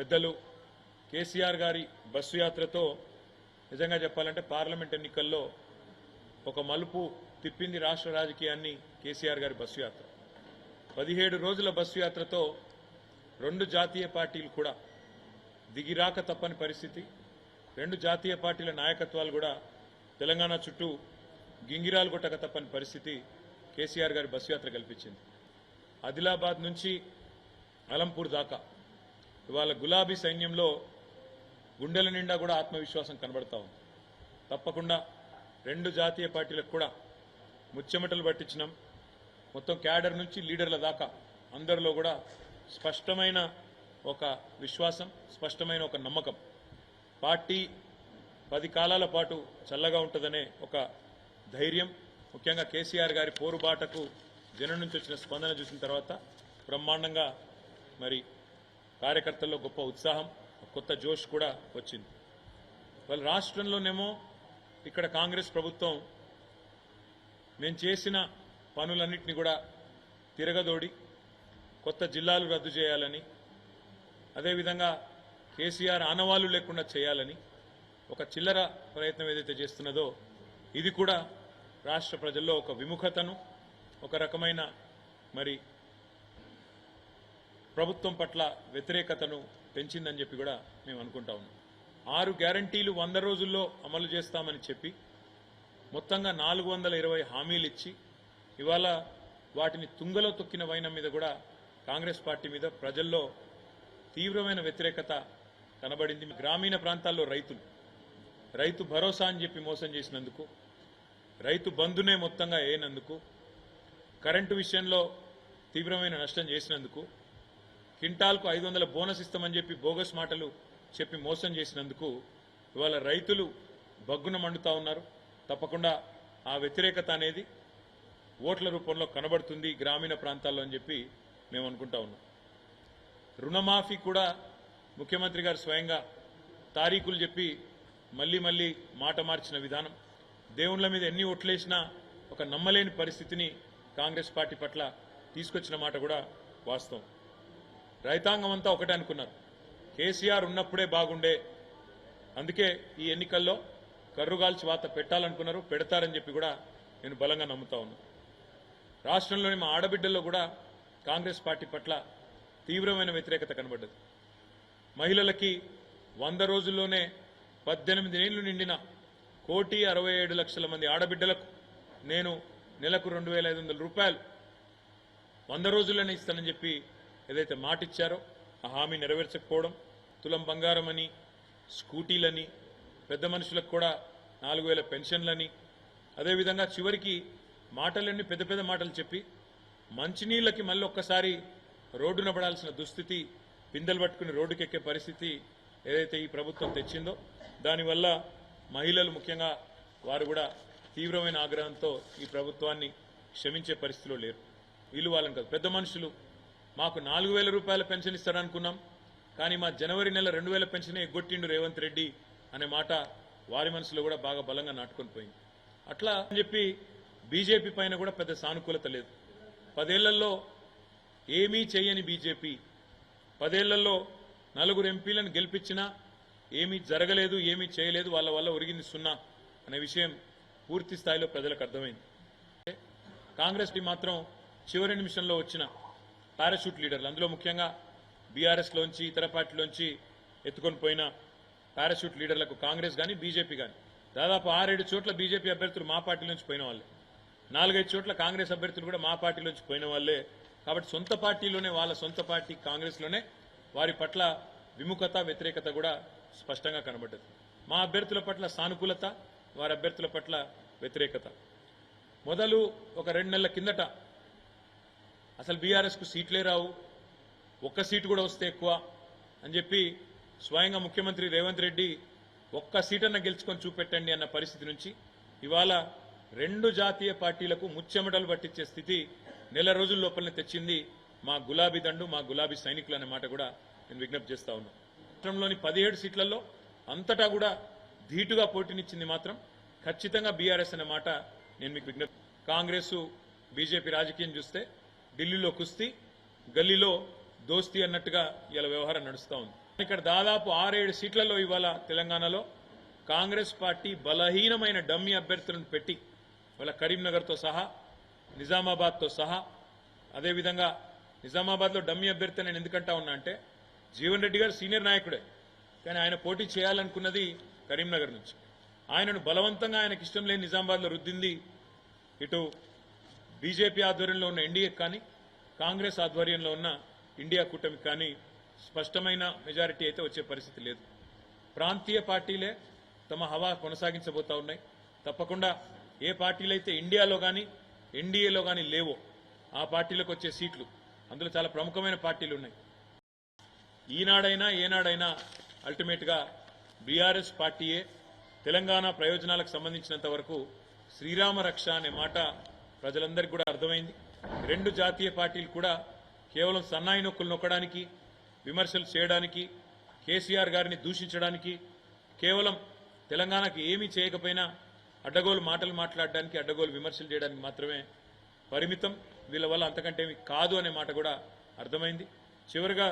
పెద్దలు కేసీఆర్ గారి బస్సు యాత్రతో నిజంగా చెప్పాలంటే పార్లమెంట్ ఎన్నికల్లో ఒక మలుపు తిప్పింది రాష్ట్ర రాజకీయాన్ని కేసీఆర్ గారి బస్సు యాత్ర. పదిహేడు రోజుల బస్సు యాత్రతో రెండు జాతీయ పార్టీలు కూడా దిగిరాక తప్పని పరిస్థితి. రెండు జాతీయ పార్టీల నాయకత్వాలు కూడా తెలంగాణ చుట్టూ గింగిరాలు కొట్టక తప్పని పరిస్థితి కేసీఆర్ గారి బస్సు యాత్ర కల్పించింది. ఆదిలాబాద్ నుంచి అలంపూర్ దాకా ఇవాళ గులాబీ సైన్యంలో గుండెల నిండా కూడా ఆత్మవిశ్వాసం కనబడతా ఉంది. తప్పకుండా రెండు జాతీయ పార్టీలకు కూడా ముచ్చెమటలు పట్టించినాం. మొత్తం క్యాడర్ నుంచి లీడర్ల దాకా అందరిలో కూడా స్పష్టమైన ఒక విశ్వాసం స్పష్టమైన ఒక నమ్మకం. పార్టీ పది కాలాల పాటు చల్లగా ఉంటుందనే ఒక ధైర్యం ముఖ్యంగా కేసీఆర్ గారి పోరుబాటకు జనం నుంచి వచ్చిన స్పందన చూసిన తర్వాత బ్రహ్మాండంగా మరి కార్యకర్తల్లో గొప్ప ఉత్సాహం కొత్త జోష్ కూడా వచ్చింది. వాళ్ళ రాష్ట్రంలోనేమో ఇక్కడ కాంగ్రెస్ ప్రభుత్వం మేము చేసిన పనులన్నింటినీ కూడా తిరగదోడి కొత్త జిల్లాలు రద్దు చేయాలని అదేవిధంగా కేసీఆర్ ఆనవాళ్ళు లేకుండా చేయాలని ఒక చిల్లర ప్రయత్నం ఏదైతే చేస్తున్నదో ఇది కూడా రాష్ట్ర ప్రజల్లో ఒక విముఖతను ఒక రకమైన మరి ప్రభుత్వం పట్ల వ్యతిరేకతను పెంచిందని చెప్పి కూడా మేము అనుకుంటా ఉన్నాం. ఆరు గ్యారంటీలు వంద రోజుల్లో అమలు చేస్తామని చెప్పి మొత్తంగా నాలుగు వందల ఇరవై హామీలు ఇచ్చి ఇవాళ వాటిని తుంగలో తొక్కిన వైనం మీద కూడా కాంగ్రెస్ పార్టీ మీద ప్రజల్లో తీవ్రమైన వ్యతిరేకత కనబడింది. గ్రామీణ ప్రాంతాల్లో రైతులు రైతు భరోసా అని చెప్పి మోసం చేసినందుకు రైతు బంధునే మొత్తంగా వేయనందుకు కరెంటు విషయంలో తీవ్రమైన నష్టం చేసినందుకు క్వింటాల్కు ఐదు వందల బోనస్ ఇస్తామని చెప్పి బోగస్ మాటలు చెప్పి మోసం చేసినందుకు ఇవాళ రైతులు బగ్గున మండుతా ఉన్నారు. తప్పకుండా ఆ వ్యతిరేకత అనేది ఓట్ల రూపంలో కనబడుతుంది గ్రామీణ ప్రాంతాల్లో అని చెప్పి మేము అనుకుంటా ఉన్నాం. రుణమాఫీ కూడా ముఖ్యమంత్రి గారు స్వయంగా తారీఖులు చెప్పి మళ్ళీ మళ్ళీ మాట మార్చిన విధానం. దేవుళ్ళ మీద ఎన్ని ఓట్లేసినా ఒక నమ్మలేని పరిస్థితిని కాంగ్రెస్ పార్టీ పట్ల తీసుకొచ్చిన మాట కూడా వాస్తవం. రైతాంగం అంతా ఒకటే అనుకున్నారు. కేసీఆర్ ఉన్నప్పుడే బాగుండే. అందుకే ఈ ఎన్నికల్లో కర్రుగాల్చి వాత పెట్టాలనుకున్నారు. పెడతారని చెప్పి కూడా నేను బలంగా నమ్ముతా ఉన్నాను రాష్ట్రంలోని మా ఆడబిడ్డల్లో కూడా కాంగ్రెస్ పార్టీ పట్ల తీవ్రమైన వ్యతిరేకత కనబడ్డది. మహిళలకి వంద రోజుల్లోనే పద్దెనిమిది ఏళ్ళు నిండిన కోటి అరవై ఏడు లక్షల మంది ఆడబిడ్డలకు నేను నెలకు రెండు వేల ఐదు వందల రూపాయలు వంద రోజుల్లోనే ఇస్తానని చెప్పి ఏదైతే మాట ఇచ్చారో ఆ హామీ నెరవేర్చకపోవడం తులం బంగారం అని స్కూటీలని పెద్ద మనుషులకు కూడా నాలుగు వేల పెన్షన్లని అదేవిధంగా చివరికి మాటలన్నీ పెద్ద పెద్ద మాటలు చెప్పి మంచినీళ్ళకి మళ్ళీ ఒక్కసారి రోడ్డున పడాల్సిన దుస్థితి పిందెలు పట్టుకుని రోడ్డుకెక్కే పరిస్థితి ఏదైతే ఈ ప్రభుత్వం తెచ్చిందో దానివల్ల మహిళలు ముఖ్యంగా వారు కూడా తీవ్రమైన ఆగ్రహంతో ఈ ప్రభుత్వాన్ని క్షమించే పరిస్థితిలో లేరు. వీళ్ళు వాళ్ళని కాదు పెద్ద మనుషులు మాకు నాలుగు వేల రూపాయల పెన్షన్ ఇస్తారనుకున్నాం కానీ మా జనవరి నెల రెండు వేల పెన్షనే ఎగ్గొట్టిండు రేవంత్ రెడ్డి అనే మాట వారి మనసులో కూడా బాగా బలంగా నాటుకొని పోయింది. అట్లా అని చెప్పి బీజేపీ పైన కూడా పెద్ద సానుకూలత లేదు. పదేళ్ళలో ఏమీ చేయని బీజేపీ. పదేళ్ళలో నలుగురు ఎంపీలను గెలిపించినా ఏమీ జరగలేదు ఏమీ చేయలేదు వాళ్ళ వల్ల ఒరిగింది సున్నా అనే విషయం పూర్తి స్థాయిలో ప్రజలకు అర్థమైంది. కాంగ్రెస్ మాత్రం చివరి నిమిషంలో వచ్చిన పారాషూట్ లీడర్లు. అందులో ముఖ్యంగా బీఆర్ఎస్లోంచి ఇతర పార్టీలోంచి ఎత్తుకొని పోయిన పారాషూట్ లీడర్లకు కాంగ్రెస్ కానీ బీజేపీ కానీ దాదాపు ఆరేడు చోట్ల బీజేపీ అభ్యర్థులు మా పార్టీ నుంచి పోయిన వాళ్ళే. నాలుగైదు చోట్ల కాంగ్రెస్ అభ్యర్థులు కూడా మా పార్టీ నుంచి పోయిన వాళ్ళే. కాబట్టి సొంత పార్టీలోనే వాళ్ళ సొంత పార్టీ కాంగ్రెస్లోనే వారి పట్ల విముఖత వ్యతిరేకత కూడా స్పష్టంగా కనబడ్డది. మా అభ్యర్థుల పట్ల సానుకూలత వారి అభ్యర్థుల పట్ల వ్యతిరేకత. మొదలు ఒక రెండు నెలల కిందట అసలు బీఆర్ఎస్కు సీట్లే రావు. ఒక్క సీటు కూడా వస్తే ఎక్కువ అని చెప్పి స్వయంగా ముఖ్యమంత్రి రేవంత్ రెడ్డి ఒక్క సీటన్న గెలుచుకొని చూపెట్టండి అన్న పరిస్థితి నుంచి ఇవాళ రెండు జాతీయ పార్టీలకు ముచ్చెమటలు పట్టించే స్థితి నెల రోజుల లోపలనే తెచ్చింది మా గులాబీ దండు మా గులాబీ సైనికులు అనే మాట కూడా నేను విజ్ఞప్తి చేస్తా ఉన్నాను రాష్ట్రంలోని పదిహేడు సీట్లలో అంతటా కూడా ధీటుగా పోటీనిచ్చింది మాత్రం ఖచ్చితంగా బీఆర్ఎస్ అనే మాట నేను మీకు విజ్ఞప్తి కాంగ్రెస్ బీజేపీ రాజకీయం చూస్తే ఢిల్లీలో కుస్తీ గల్లీలో దోస్తీ అన్నట్టుగా ఇలా వ్యవహారం నడుస్తూ ఉంది. ఇక్కడ దాదాపు ఆరేడు సీట్లలో ఇవాళ తెలంగాణలో కాంగ్రెస్ పార్టీ బలహీనమైన డమ్మీ అభ్యర్థులను పెట్టి వాళ్ళ కరీంనగర్తో సహా నిజామాబాద్తో సహా అదేవిధంగా నిజామాబాద్లో డమ్మీ అభ్యర్థి నేను ఎందుకంటా ఉన్నా అంటే జీవన్ రెడ్డి గారు సీనియర్ నాయకుడే కానీ ఆయన పోటీ చేయాలనుకున్నది కరీంనగర్ నుంచి. ఆయనను బలవంతంగా ఆయనకి ఇష్టం లేని నిజామాబాద్లో రుద్దింది ఇటు బీజేపీ ఆధ్వర్యంలో ఉన్న ఎన్డీఏ కానీ కాంగ్రెస్ ఆధ్వర్యంలో ఉన్న ఇండియా కూటమి కానీ స్పష్టమైన మెజారిటీ అయితే వచ్చే పరిస్థితి లేదు. ప్రాంతీయ పార్టీలే తమ హవా కొనసాగించబోతా ఉన్నాయి. తప్పకుండా ఏ పార్టీలైతే ఇండియాలో కానీ ఎన్డీఏలో కానీ లేవో ఆ పార్టీలకు వచ్చే సీట్లు అందులో చాలా ప్రముఖమైన పార్టీలు ఉన్నాయి. ఈనాడైనా ఏనాడైనా అల్టిమేట్గా బీఆర్ఎస్ పార్టీయే తెలంగాణ ప్రయోజనాలకు సంబంధించినంత వరకు శ్రీరామ రక్ష అనే మాట ప్రజలందరికీ కూడా అర్థమైంది. రెండు జాతీయ పార్టీలు కూడా కేవలం సన్నాయి నొక్కులు నొక్కడానికి విమర్శలు చేయడానికి కేసీఆర్ గారిని దూషించడానికి కేవలం తెలంగాణకు ఏమీ చేయకపోయినా అడ్డగోలు మాటలు మాట్లాడడానికి అడ్డగోలు విమర్శలు చేయడానికి మాత్రమే పరిమితం. వీళ్ళ వల్ల అంతకంటే కాదు అనే మాట కూడా అర్థమైంది. చివరిగా